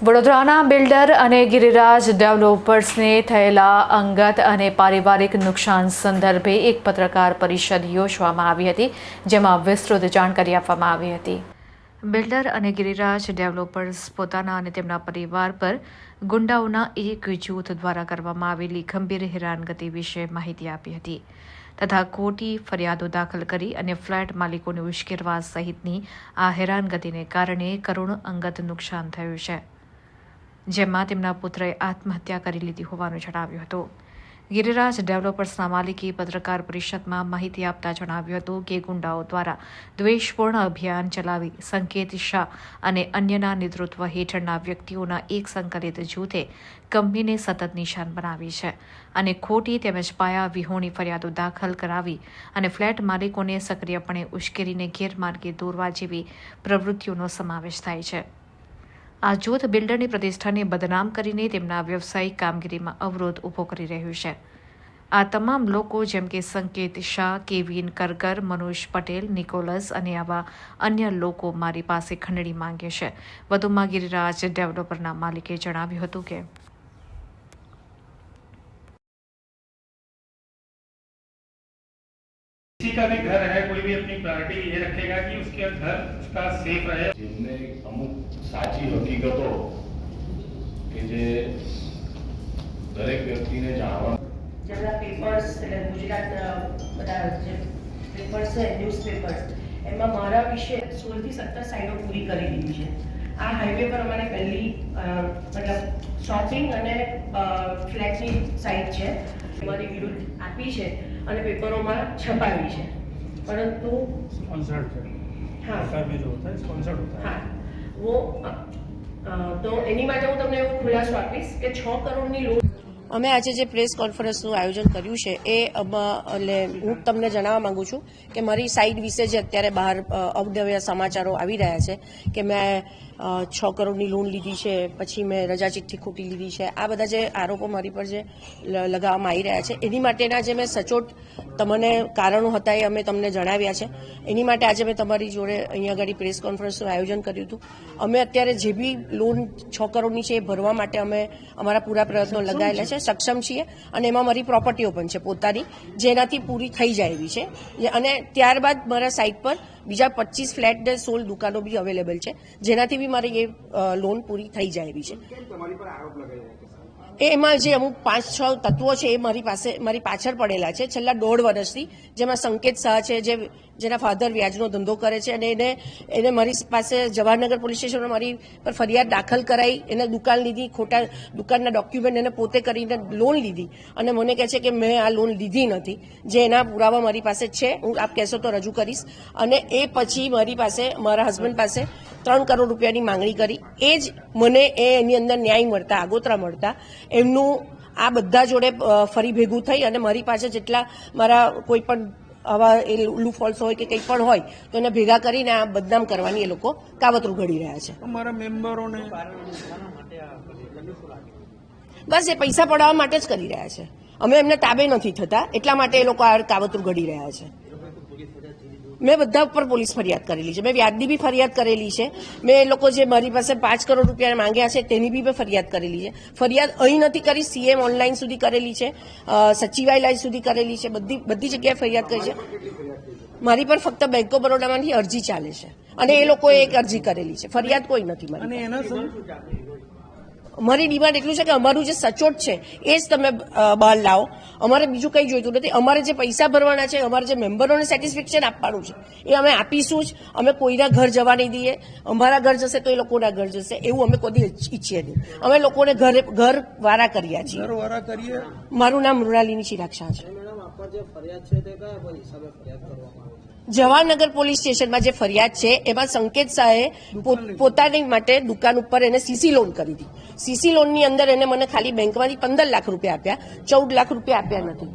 વડોદરાના બિલ્ડર અને ગિરિરાજ ડેવલપર્સને થયેલા અંગત અને પારિવારિક નુકસાન સંદર્ભે એક પત્રકાર પરિષદ યોજવામાં આવી હતી, જેમાં વિસ્તૃત જાણકારી આપવામાં આવી હતી. બિલ્ડર અને ગિરિરાજ ડેવલપર્સ પોતાના અને તેમના પરિવાર પર ગુંડાઓના એક જૂથ દ્વારા કરવામાં આવેલી ગંભીર હેરાનગતિ વિશે માહિતી આપી હતી તથા ખોટી ફરિયાદો દાખલ કરી અને ફ્લેટ માલિકોને ઉશ્કેરવા સહિતની આ હેરાનગતિને કારણે કરોડ અંગત નુકસાન થયું છે. જેમાં તેમના પુત્રએ આત્મહત્યા કરી લીધી હોવાનું જણાવ્યું હતું. ગિરિરાજ ડેવલપર્સના માલિકી પત્રકાર પરિષદમાં માહિતી આપતા જણાવ્યું હતું કે ગુંડાઓ દ્વારા દ્વેષપૂર્ણ અભિયાન ચલાવી સંકેત શાહ અને અન્યના નેતૃત્વ હેઠળના વ્યક્તિઓના એક સંકલિત જૂથે કંપનીને સતત નિશાન બનાવી છે અને ખોટી તેમજ પાયા વિહોણી ફરિયાદો દાખલ કરાવી અને ફ્લેટ માલિકોને સક્રિયપણે ઉશ્કેરીને ગેરમાર્ગે દોરવા જેવી પ્રવૃત્તિઓનો સમાવેશ થાય છે. આ જૂથ બિલ્ડરની પ્રતિષ્ઠાને બદનામ કરીને તેમના વ્યવસાયિક કામગીરીમાં અવરોધ ઊભો કરી રહ્યું છે. આ તમામ લોકો જેમ કે સંકેત શાહ, કેવિન કરકર મનોજ પટેલ, નિકોલસ અને આવા અન્ય લોકો મારી પાસે ખંડણી માંગે છે. વધુમાં ગિરિરાજ ડેવલપરના માલિકે જણાવ્યું હતું કે किसी का भी घर है कोई भी अपनी प्रायोरिटी ये रखेगा कि उसके घर उसका सेफ रहे જેમને અમુક સાચી હકીકતો કે જે દરેક વ્યક્તિને જાણવા જેમના પેપર્સ એટલે ગુજરાતના બધા જે પેપર્સ છે ન્યૂઝ પેપર્સ એમાં મારા વિશે સોળથી સત્તર સાઈડો પૂરી કરી દીધી છે આ હાઈવે પર અમારે પહેલી અ, મતલબ શોપિંગ અને ફ્લેટની સાઈડ છે મારી વિરુદ્ધ આપી છે અને પેપરોમાં છપાવી છે. પરંતુ હા. હા. તો એની માટે હું તમને એવો ખુલાસો આપીશ કે છ કરોડની લોન અમે આજે જે પ્રેસ કોન્ફરન્સનું આયોજન કર્યું છે એ એટલે હું તમને જણાવવા માંગુ છું કે મારી સાઈડ વિશે જે અત્યારે બહાર અ, સમાચારો આવી રહ્યા છે કે મેં છ કરોડની લોન લીધી છે પછી મેં રજા ચિઠ્ઠી ખોટી લીધી છે આ બધા જે આરોપો મારી પર જે લગાવવામાં આવી રહ્યા છે એની માટેના જે મેં સચોટ તમને કારણો હતા એ અમે તમને જણાવ્યા છે. એની માટે આજે મેં તમારી જોડે અહીંયા આગળ પ્રેસ કોન્ફરન્સનું આયોજન કર્યું હતું. અમે અત્યારે જે બી લોન છ કરોડની છે એ ભરવા માટે અમે અમારા પૂરા પ્રયત્નો લગાવેલા છે. સક્ષમ છીએ અને એમાં મારી પ્રોપર્ટીઓ પણ છે પોતાની, જેનાથી પૂરી થઈ જાય એવી છે. અને ત્યારબાદ મારા સાઇટ પર બીજા પચીસ ફ્લેટ ને સોલ દુકાનો બી અવેલેબલ છે. જેનાથી બી મારી એ લોન પૂરી થઈ જાય એવી છે. એ એમાં જે અમુક પાંચ છ તત્વો છે એ મારી પાસે મારી પાછળ પડેલા છે. છેલ્લા દોઢ વર્ષથી જેમાં સંકેત શાહ છે જે જેના ફાધર વ્યાજનો ધંધો કરે છે અને એને એને મારી પાસે જવાહરનગર પોલીસ સ્ટેશનમાં મારી પર ફરિયાદ દાખલ કરાઈ. એને દુકાન લીધી ખોટા દુકાનના ડોક્યુમેન્ટ એને પોતે કરીને લોન લીધી. અને મને કહે છે કે મેં આ લોન લીધી નથી. જે એના પુરાવા મારી પાસે છે હું આપ કહેશો તો રજૂ કરીશ. અને એ પછી મારી પાસે મારા હસબન્ડ પાસે ત્રણ કરોડ રૂપિયાની માંગણી કરી. એ જ મને એ એની અંદર ન્યાય મળતા આગોતરા મળતા. એમનું આ બધા જોડે ફરી ભેગું થઈ અને મારી પાસે જેટલા મારા કોઈ પણ આવા એ લૂફોલ્સ હોય કે કંઈ પણ હોય તો એને ભેગા કરીને આ બદનામ કરવાની એ લોકો કાવતરું ઘડી રહ્યા છે. અમારા મેમ્બરોને બસ એ પૈસા પડાવવા માટે જ કરી રહ્યા છે. અમે એમને તાબે નથી થતા એટલા માટે એ લોકો આ કાવતરું ઘડી રહ્યા છે. મેં બધા ઉપર પોલીસ ફરિયાદ કરેલી છે. મેં વ્યાજની બી ફરિયાદ કરેલી છે. મેં એ લોકો જે મારી પાસે પાંચ કરોડ રૂપિયા માંગ્યા છે તેની બી મેં ફરિયાદ કરેલી છે. ફરિયાદ અહીં નથી કરી સીએમ ઓનલાઈન સુધી કરેલી છે સચિવાલય સુધી કરેલી છે બધી બધી જગ્યાએ ફરિયાદ કરી છે. મારી પર ફક્ત બેંક ઓફ બરોડામાંથી અરજી ચાલે છે. અને એ લોકોએ એક અરજી કરેલી છે. ફરિયાદ કોઈ નથી મારી અને એના શું મારી ડિમાન્ડ એટલું છે કે અમારું જે સચોટ છે એ જ તમે બહાર લાવો. અમારે બીજું કંઈ જોઈતું નથી. અમારે જે પૈસા ભરવાના છે અમારે જે મેમ્બરોને સેટિસ્ફેક્શન આપવાનું છે એ અમે આપીશું જ. અમે કોઈના ઘર જવા નહીં દઈએ. અમારા ઘર જશે તો એ લોકોના ઘર જશે. એવું અમે કોઈ ઈચ્છીએ નહીં. અમે લોકોને ઘરે ઘર વારા કર્યા છીએ. મારું નામ મૃણાલિની ચિરાગ શાહ છે? જવાહરનગર પોલીસ સ્ટેશનમાં જે ફરિયાદ છે, એમાં સંકેત શાહે પોતાની માટે દુકાન ઉપર એને સીસી લોન કરી હતી સીસી લોનની અંદર એને મને ખાલી બેંકમાંથી પંદર લાખ રૂપિયા આપ્યા. ચૌદ લાખ રૂપિયા આપ્યા નથી.